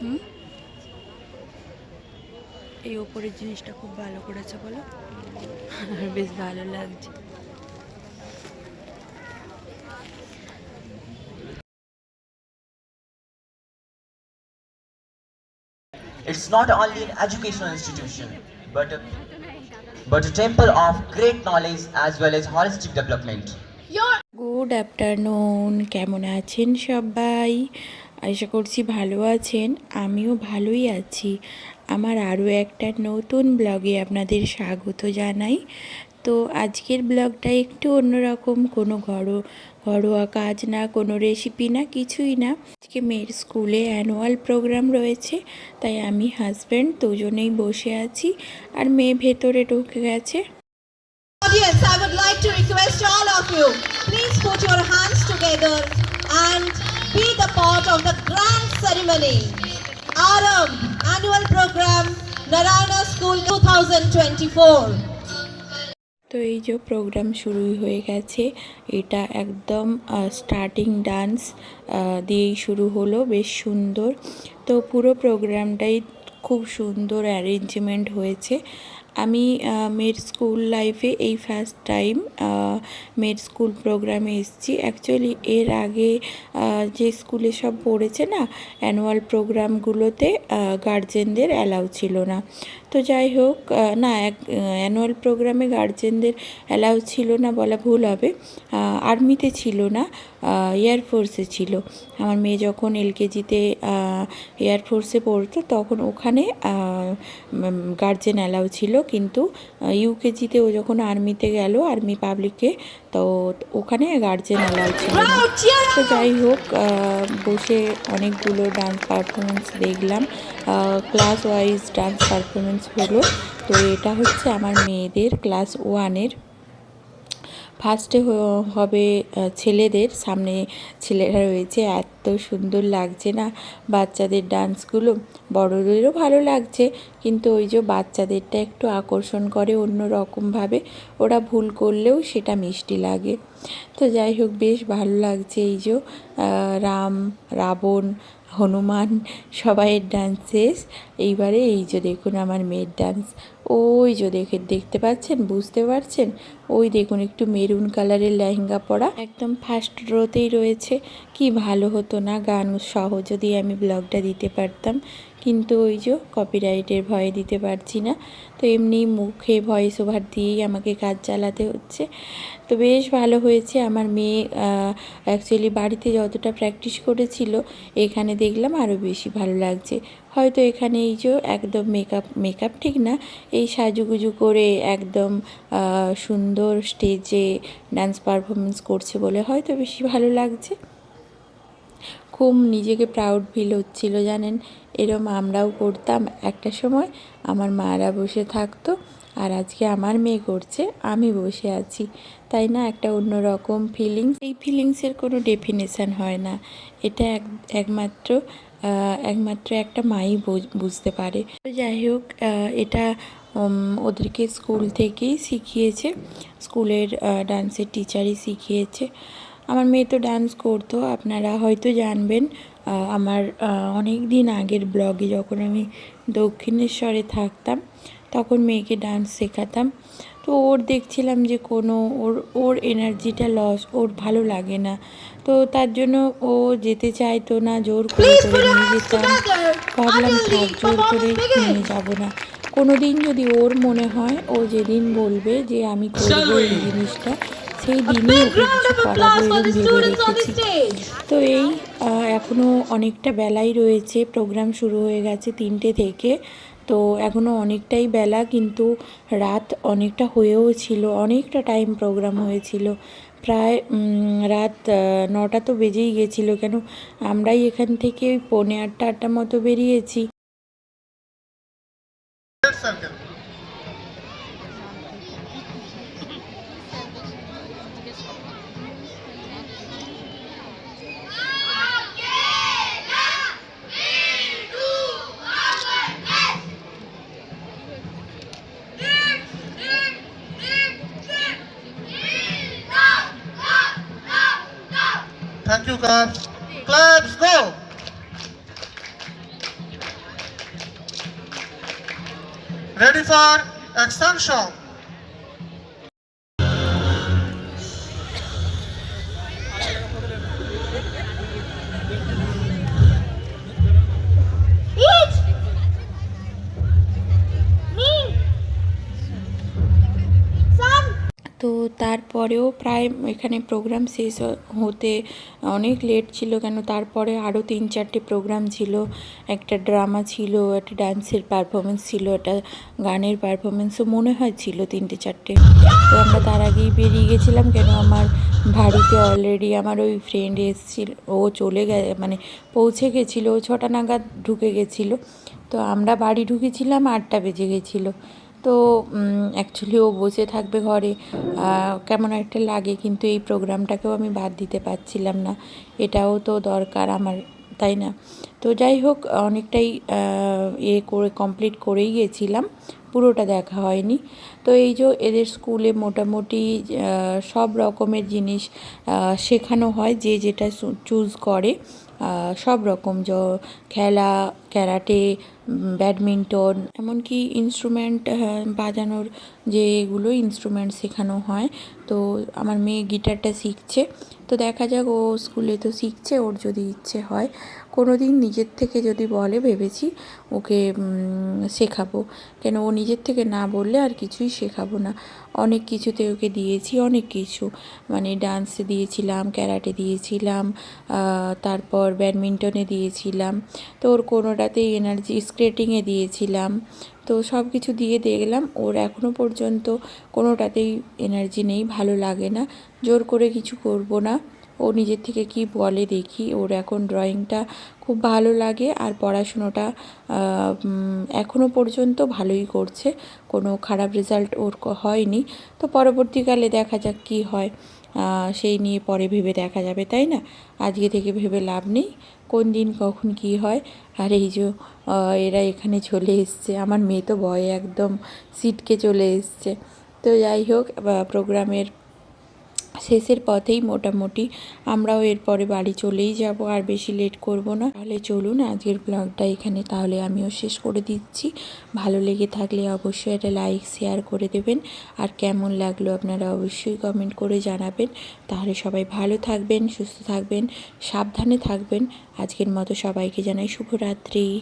হুম এই ওপরের জিনিসটা খুব ভালো করেছে বলো আর বেশ ভালো লাগছে It's not only an educational institution, but a, but a temple of great knowledge as well as holistic development. Good afternoon কেমন আছেন সবাই আশা করছি ভালো আছেন আমিও ভালোই আছি। আমার আরও একটা নতুন ব্লগে আপনাদের স্বাগত জানাই। তো আজকের ব্লগটা একটু অন্যরকম কোনো ঘরো ঘরোয়া কাজ না কোনো রেসিপি না কিছুই না। আজকে মেয়ের স্কুলে অ্যানুয়াল প্রোগ্রাম রয়েছে তাই আমি হাজব্যান্ড দুজনেই বসে আছি আর মেয়ে ভেতরে ঢুকে গেছে। Audience, I would like to request all of you, please put your hands together and part of the grand ceremony. Aram Annual Program, Narayana School 2024. তো এই যে প্রোগ্রাম শুরুই হয়ে গেছে এটা একদম স্টার্টিং ডান্স দিয়েই শুরু হলো বেশ সুন্দর তো পুরো প্রোগ্রামটাই খুব সুন্দর অ্যারেঞ্জমেন্ট হয়েছে আমি মেড স্কুল লাইফে এই ফার্স্ট টাইম মেয়ের স্কুল প্রোগ্রামে এসেছি। অ্যাকচুয়ালি এর আগে যে স্কুলে সব পড়েছে না অ্যানুয়াল প্রোগ্রামগুলোতে গার্জেনদের অ্যালাউ ছিল না। তো যাই হোক না, এক অ্যানুয়াল প্রোগ্রামে গার্জেনদের অ্যালাউ ছিল না বলা ভুল হবে। আর্মিতে ছিল না এয়ারফোর্সে ছিল। আমার মেয়ে যখন এলকেজিতে এয়ারফোর্সে পড়তো, তখন ওখানে গার্জেন অ্যালাউ ছিল। কিন্তু ইউকেজিতে ও যখন আর্মিতে গেল আর্মি পাবলিকে তো ওখানে গার্জেন অ্যালাউ ছিল। তো যাই হোক বসে অনেকগুলো ডান্স পারফরমেন্স দেখলাম। ক্লাস ওয়াইজ ডান্স পারফরমেন্স হলো। তো এটা হচ্ছে আমার মেয়েদের ক্লাস ওয়ানের ফার্স্টে হবে ছেলেদের। সামনে ছেলেরা রয়েছে, এত সুন্দর লাগছে না বাচ্চাদের ডান্সগুলো। বড়দেরও ভালো লাগছে, কিন্তু ওই যে বাচ্চাদেরটা একটু আকর্ষণ করে অন্য রকমভাবে ওরা ভুল করলেও সেটা মিষ্টি লাগে। তো যাই হোক, বেশ ভালো লাগছে এই যে রাম, রাবণ, হনুমান, সবাইয়ের ডান্স শেষ এইবারে এই যে দেখুন আমার মেয়ের ডান্স। ওই যে দেখে, দেখতে পাচ্ছেন? বুঝতে পারছেন? ওই দেখুন একটু মেরুন কালারের লেহেঙ্গা পরা। একদম ফার্স্ট রোতেই রয়েছে। কি ভালো হতো না গান সহ যদি আমি ব্লগটা দিতে পারতাম। কিন্তু ওই যে কপিরাইটের ভয়ে দিতে পারছি না। তো এমনি মুখে ভয়েস ওভার দিয়েই আমাকে কাজ চালাতে হচ্ছে। তো বেশ ভালো হয়েছে। আমার মেয়ে অ্যাকচুয়ালি বাড়িতে যতটা প্র্যাকটিস করেছিল এখানে দেখলাম আরও বেশি ভালো লাগছে। হয়তো এখানে এই যে একদম মেকআপ মেকআপ ঠিক না এই সাজুগুজু করে একদম আহ, সুন্দর স্টেজে ডান্স পারফরমেন্স করছে বলে হয়তো বেশি ভালো লাগছে। খুব নিজেকে প্রাউড ফিল হচ্ছিল, জানেন? এরম আমরাও করতাম। একটা সময় আমার মারা বসে থাকতো। আর আজকে আমার মেয়ে করছে, আমি বসে আছি। তাই না? একটা অন্যরকম ফিলিংস এই ফিলিংসের কোনো ডেফিনেশন হয় না। এটা এক, একমাত্র একমাত্র একটা মাই বুঝ- বুঝতে পারে। তো যাই হোক এটা ওদেরকে স্কুল থেকেই শিখিয়েছে। স্কুলের ডান্সের টিচারই শিখিয়েছে। আমার মেয়ে তো ডান্স করতো, আপনারা হয়তো জানবেন আমার অনেক দিন আগের ব্লগে যখন আমি দক্ষিণেশ্বরে থাকতাম তখন মেয়েকে ডান্স শেখাতাম। তো ওর দেখছিলাম যে কোনো ওর ওর এনার্জিটা লস ওর ভালো লাগে না। তো তার জন্য ও যেতে চাইতো না জোর করে করে নিয়ে যেতাম। ভাবলাম থাক জোর করে নিয়ে যাব না। কোনো দিন যদি ওর মনে হয় ও যেদিন বলবে যে আমি করব এই জিনিসটা সেই দিনই ওকে কিছু করাবো ভেবে রেখেছি। তো এই এখনও অনেকটা বেলাই রয়েছে প্রোগ্রাম শুরু হয়ে গেছে তিনটে থেকে। তো এখনও অনেকটাই বেলা, কিন্তু রাত অনেকটা হয়েও ছিল, অনেকটা টাইম প্রোগ্রাম হয়েছিল। প্রায় রাত নটা তো বেজেই গেছিল, কেন আমরাই এখান থেকে পৌনে আটটা আটটা মতো বেরিয়েছি। that. Let's go! Ready for extension. তারপরেও প্রায় এখানে প্রোগ্রাম শেষ হতে অনেক লেট ছিল কেন তারপরে আরও তিন চারটে প্রোগ্রাম ছিল। একটা ড্রামা ছিল, একটা ডান্সের পারফরমেন্স ছিল, একটা গানের পারফরমেন্সও মনে হয় ছিল তিনটে চারটে। তো আমরা তার আগেই বেরিয়ে গেছিলাম কেন আমার বাড়িতে অলরেডি আমার ওই ফ্রেন্ড এসেছিল, ও চলে গে মানে পৌঁছে গেছিল ছটা নাগাদ ঢুকে গেছিল। তো আমরা বাড়ি ঢুকেছিলাম আটটা বেজে গেছিল। তো অ্যাকচুয়ালি ও বসে থাকবে ঘরে। কেমন একটা লাগে, কিন্তু এই প্রোগ্রামটাকেও আমি বাদ দিতে পারছিলাম না। এটাও তো দরকার আমার, তাই না? তো যাই হোক, অনেকটাই এ করে কমপ্লিট করেই গেছিলাম। পুরোটা দেখা হয়নি। তো এই যে এদের স্কুলে মোটামুটি সব রকমের জিনিস শেখানো হয় যে যেটা চুজ করে। সব রকম য খেলা, ক্যারাটে ব্যাডমিন্টন, এমনকি ইনস্ট্রুমেন্ট বাজানোর যে যেগুলো ইনস্ট্রুমেন্ট শেখানো হয়। তো আমার মেয়ে গিটারটা শিখছে। তো দেখা যাক ও স্কুলে তো শিখছে, ওর যদি ইচ্ছে হয়। কোনো দিন নিজের থেকে যদি বলে ভেবেছি ওকে শেখাবো। কেন ও নিজের থেকে না বললে আর কিছুই শেখাবো না। অনেক কিছুতে ওকে দিয়েছি, অনেক কিছু। মানে ডান্সে দিয়েছিলাম ক্যারাটে দিয়েছিলাম তারপর ব্যাডমিন্টনে দিয়েছিলাম। তো ওর কোনোটাতেই এনার্জি স্কেটিংয়ে দিয়েছিলাম। তো সব কিছু দিয়ে দেখলাম, ওর এখনও পর্যন্ত কোনোটাতেই এনার্জি নেই, ভালো লাগে না। জোর করে কিছু করব না। ও নিজের থেকে কি বলে দেখি। ওর এখন ড্রয়িংটা খুব ভালো লাগে আর পড়াশুনোটা এখনও পর্যন্ত ভালোই করছে। কোনো খারাপ রেজাল্ট ওর হয়নি। তো পরবর্তীকালে দেখা যাক কী হয়। সেই নিয়ে পরে ভেবে দেখা যাবে, তাই না? আজকে থেকে ভেবে লাভ নেই। কোন দিন কখন কি হয়। আর এই যে এরা এখানে চলে এসছে। আমার মেয়ে তো ভয়ে একদম সিটকে চলে এসছে। তো যাই হোক প্রোগ্রামের শেষের পথেই মোটামুটি আমরাও এরপরে বাড়ি চলেই যাব, আর বেশি লেট করব না। তাহলে চলুন, আজকের ব্লগটা এখানে তাহলে আমিও শেষ করে দিচ্ছি। ভালো লেগে থাকলে অবশ্যই একটা লাইক শেয়ার করে দেবেন। আর কেমন লাগল আপনারা অবশ্যই কমেন্ট করে জানাবেন। তাহলে সবাই ভালো থাকবেন, সুস্থ থাকবেন, সাবধানে থাকবেন। আজকের মতো সবাইকে জানাই শুভরাত্রি।